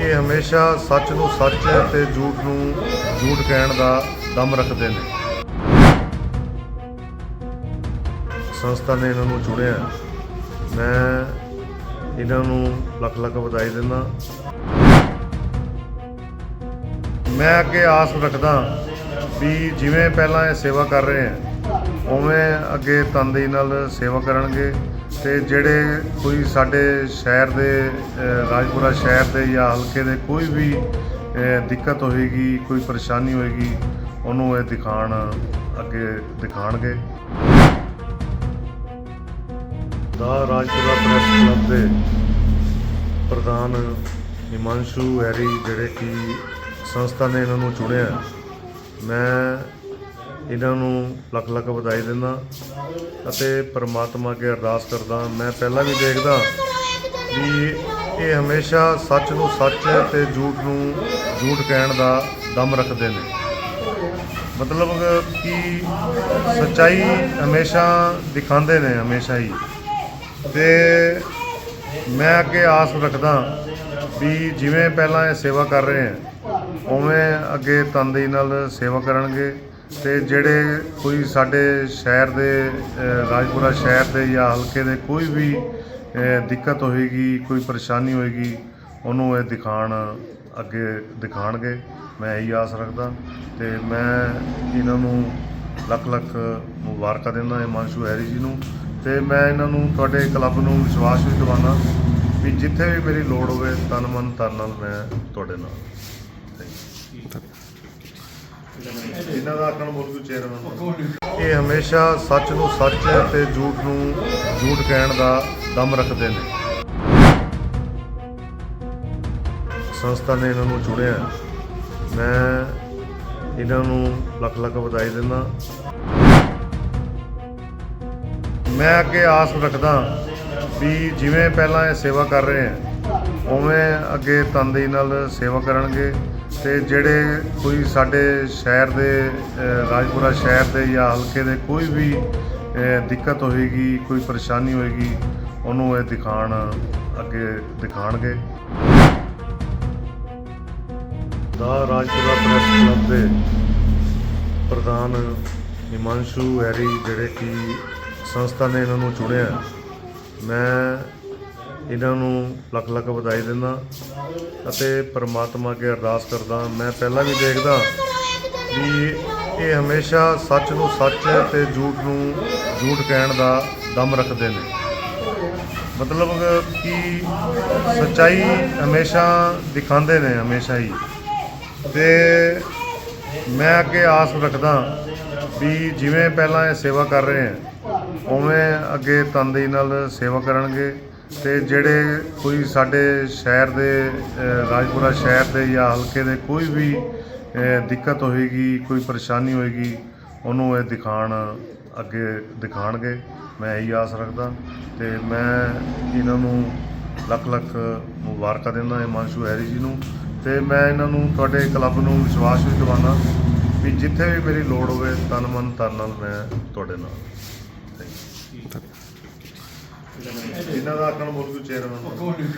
ਇਹ ਹਮੇਸ਼ਾ ਸੱਚ ਨੂੰ ਸੱਚ ਤੇ ਝੂਠ ਨੂੰ ਝੂਠ ਕਹਿਣ ਦਾ ਦਮ ਰੱਖਦੇ ਨੇ। ਸੰਸਥਾ ਨੇ ਇਹਨਾਂ ਨੂੰ ਚੁਣਿਆ ਮੈਂ ਇਹਨਾਂ ਨੂੰ ਲੱਖ ਲੱਖ ਵਧਾਈ ਦਿੰਦਾ। ਮੈਂ ਅੱਗੇ ਆਸ ਰੱਖਦਾ ਵੀ ਜਿਵੇਂ ਪਹਿਲਾਂ ਇਹ ਸੇਵਾ ਕਰ ਰਹੇ ਆ, ਉਵੇਂ ਅੱਗੇ ਤਨਦੇਹੀ ਨਾਲ ਸੇਵਾ ਕਰਨਗੇ। ਤੇ ਜਿਹੜੇ ਕੋਈ ਸਾਡੇ ਸ਼ਹਿਰ ਦੇ ਰਾਜਪੁਰਾ ਸ਼ਹਿਰ ਦੇ ਜਾਂ ਹਲਕੇ ਦੇ ਕੋਈ ਵੀ ਦਿੱਕਤ ਹੋਏਗੀ, ਕੋਈ ਪਰੇਸ਼ਾਨੀ ਹੋਏਗੀ, ਉਹਨੂੰ ਇਹ ਦਿਖਾਣ ਅੱਗੇ ਦਿਖਾਣਗੇ। ਦਾ ਰਾਜਪੁਰਾ ਪ੍ਰੈਸ ਕਲੱਬ ਦੇ ਪ੍ਰਧਾਨ ਹਿਮਾਂਸ਼ੂ ਹੈਰੀ, ਜਿਹੜੇ ਕਿ ਸੰਸਥਾ ਨੇ ਇਹਨਾਂ ਨੂੰ ਚੁਣਿਆ। ਮੈਂ ਇਹਨਾਂ ਨੂੰ ਲੱਖ ਲੱਖ ਵਧਾਈ ਦਿੰਦਾ ਅਤੇ ਪਰਮਾਤਮਾ ਅੱਗੇ ਅਰਦਾਸ ਕਰਦਾ। ਮੈਂ ਪਹਿਲਾਂ ਵੀ ਦੇਖਦਾ ਵੀ ਇਹ ਹਮੇਸ਼ਾ ਸੱਚ ਨੂੰ ਸੱਚ ਤੇ ਝੂਠ ਨੂੰ ਝੂਠ ਕਹਿਣ ਦਾ ਦਮ ਰੱਖਦੇ ਨੇ। ਮਤਲਬ ਕਿ ਸੱਚਾਈ ਹਮੇਸ਼ਾ ਦਿਖਾਉਂਦੇ ਨੇ, ਹਮੇਸ਼ਾ ਹੀ। ਤੇ ਮੈਂ ਅੱਗੇ ਆਸ ਰੱਖਦਾ ਵੀ ਜਿਵੇਂ ਪਹਿਲਾਂ ਇਹ ਸੇਵਾ ਕਰ ਰਹੇ ਆ ਉਵੇਂ ਅੱਗੇ ਤਨਦੇਹੀ ਨਾਲ ਸੇਵਾ ਕਰਨਗੇ। ਤੇ ਜਿਹੜੇ ਕੋਈ ਸਾਡੇ ਸ਼ਹਿਰ ਦੇ ਰਾਜਪੁਰਾ ਸ਼ਹਿਰ ਦੇ ਜਾਂ ਹਲਕੇ ਦੇ ਕੋਈ ਵੀ ਦਿੱਕਤ ਹੋਏਗੀ, ਕੋਈ ਪਰੇਸ਼ਾਨੀ ਹੋਏਗੀ, ਉਹਨੂੰ ਇਹ ਦਿਖਾਣ ਅੱਗੇ ਦਿਖਾਣਗੇ। ਮੈਂ ਇਹੀ ਆਸ ਰੱਖਦਾ ਤੇ ਮੈਂ ਇਹਨਾਂ ਨੂੰ ਲੱਖ ਲੱਖ ਮੁਬਾਰਕਾਂ ਦਿੰਦਾ ਹਿਮਾਂਸ਼ੂ ਹੈਰੀ ਜੀ ਨੂੰ ਤੇ ਮੈਂ ਇਹਨਾਂ ਨੂੰ ਤੁਹਾਡੇ ਕਲੱਬ ਨੂੰ ਵਿਸ਼ਵਾਸ ਵੀ ਦਿਵਾਉਣਾ ਵੀ ਜਿੱਥੇ ਵੀ ਮੇਰੀ ਲੋੜ ਹੋਵੇ ਤਨ ਮਨ ਧਨ ਨਾਲ ਮੈਂ ਤੁਹਾਡੇ ਨਾਲ। ਇਹਨਾਂ ਦਾ ਆਖਣ ਬੋਲ ਕੇ ਚੇਅਰਮੈਨ ਇਹ ਹਮੇਸ਼ਾ ਸੱਚ ਨੂੰ ਸੱਚ ਤੇ ਝੂਠ ਨੂੰ ਝੂਠ ਕਹਿਣ ਦਾ ਦਮ ਰੱਖਦੇ ਨੇ। ਸੰਸਥਾ ਨੇ ਇਹਨਾਂ ਨੂੰ ਚੁਣਿਆ ਮੈਂ ਇਹਨਾਂ ਨੂੰ ਲੱਖ ਲੱਖ ਵਧਾਈ ਦਿੰਦਾ। ਮੈਂ ਅੱਗੇ ਆਸ ਰੱਖਦਾ ਵੀ ਜਿਵੇਂ ਪਹਿਲਾਂ ਇਹ ਸੇਵਾ ਕਰ ਰਹੇ ਆ, ਉਵੇਂ ਅੱਗੇ ਤਨਦੇਹੀ ਨਾਲ ਸੇਵਾ ਕਰਨਗੇ। ਤੇ ਜਿਹੜੇ ਕੋਈ ਸਾਡੇ ਸ਼ਹਿਰ ਦੇ ਰਾਜਪੁਰਾ ਸ਼ਹਿਰ ਦੇ ਜਾਂ ਹਲਕੇ ਦੇ ਕੋਈ ਵੀ ਦਿੱਕਤ ਹੋਏਗੀ, ਕੋਈ ਪਰੇਸ਼ਾਨੀ ਹੋਏਗੀ, ਉਹਨੂੰ ਇਹ ਦਿਖਾਣ ਅੱਗੇ ਦਿਖਾਣਗੇ। ਦਾ ਰਾਜਪੁਰਾ ਪ੍ਰੈਸ ਕਲੱਬ ਦੇ ਪ੍ਰਧਾਨ ਹਿਮਾਂਸ਼ੂ ਹੈਰੀ, ਜਿਹੜੇ ਕਿ ਸੰਸਥਾ ਨੇ ਇਹਨਾਂ ਨੂੰ ਚੁਣਿਆ। ਮੈਂ ਇਹਨਾਂ ਨੂੰ ਲੱਖ ਲੱਖ ਵਧਾਈ ਦਿੰਦਾ ਅਤੇ ਪਰਮਾਤਮਾ ਅੱਗੇ ਅਰਦਾਸ ਕਰਦਾ। ਮੈਂ ਪਹਿਲਾਂ ਵੀ ਦੇਖਦਾ ਵੀ ਇਹ ਹਮੇਸ਼ਾ ਸੱਚ ਨੂੰ ਸੱਚ ਤੇ ਝੂਠ ਨੂੰ ਝੂਠ ਕਹਿਣ ਦਾ ਦਮ ਰੱਖਦੇ ਨੇ। ਮਤਲਬ ਕਿ ਸੱਚਾਈ ਹਮੇਸ਼ਾ ਦਿਖਾਉਂਦੇ ਨੇ, ਹਮੇਸ਼ਾ ਹੀ। ਤੇ ਮੈਂ ਅੱਗੇ ਆਸ ਰੱਖਦਾ ਵੀ ਜਿਵੇਂ ਪਹਿਲਾਂ ਇਹ ਸੇਵਾ ਕਰ ਰਹੇ ਆ ਉਵੇਂ ਅੱਗੇ ਤਨਦੇਹੀ ਨਾਲ ਸੇਵਾ ਕਰਨਗੇ। ਤੇ ਜਿਹੜੇ ਕੋਈ ਸਾਡੇ ਸ਼ਹਿਰ ਦੇ ਰਾਜਪੁਰਾ ਸ਼ਹਿਰ ਦੇ ਜਾਂ ਹਲਕੇ ਦੇ ਕੋਈ ਵੀ ਦਿੱਕਤ ਹੋਏਗੀ, ਕੋਈ ਪਰੇਸ਼ਾਨੀ ਹੋਏਗੀ, ਉਹਨੂੰ ਇਹ ਦਿਖਾਣ ਅੱਗੇ ਦਿਖਾਣਗੇ। ਮੈਂ ਇਹੀ ਆਸ ਰੱਖਦਾ ਤੇ ਮੈਂ ਇਹਨਾਂ ਨੂੰ ਲੱਖ ਲੱਖ ਮੁਬਾਰਕਾਂ ਦਿੰਦਾ ਹਿਮਾਂਸ਼ੂ ਹੈਰੀ ਜੀ ਨੂੰ ਤੇ ਮੈਂ ਇਹਨਾਂ ਨੂੰ ਤੁਹਾਡੇ ਕਲੱਬ ਨੂੰ ਵਿਸ਼ਵਾਸ ਵੀ ਦਿਵਾਉਣਾ ਵੀ ਜਿੱਥੇ ਵੀ ਮੇਰੀ ਲੋੜ ਹੋਵੇ ਤਨ ਮਨ ਧਨ ਨਾਲ ਮੈਂ ਤੁਹਾਡੇ ਨਾਲ। ਇਹਨਾਂ ਦਾ ਆਖਣ ਬੋਲ ਕੇ ਚੇਅਰਮੈਨ